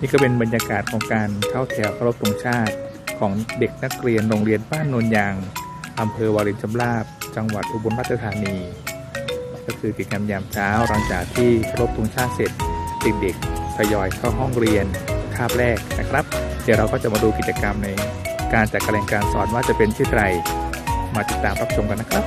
นี่ก็เป็นบรรยากาศของการเข้าแถวเคารพธงชาติ ของเด็กนักเรียนโรงเรียนบ้านโนนยางอำเภอวารินชำราบ จังหวัดอุบลราชธานี ก็คือกิจกรรมยามเช้าหลังจากที่เคารพธงชาติเสร็จเด็กๆทยอยเข้าห้องเรียนคาบแรกนะครับ เดี๋ยวเราก็จะมาดูกิจกรรมในการจัดการเรียนการสอนว่าจะเป็นเช่นไรมาติดตามรับชมกันนะครับ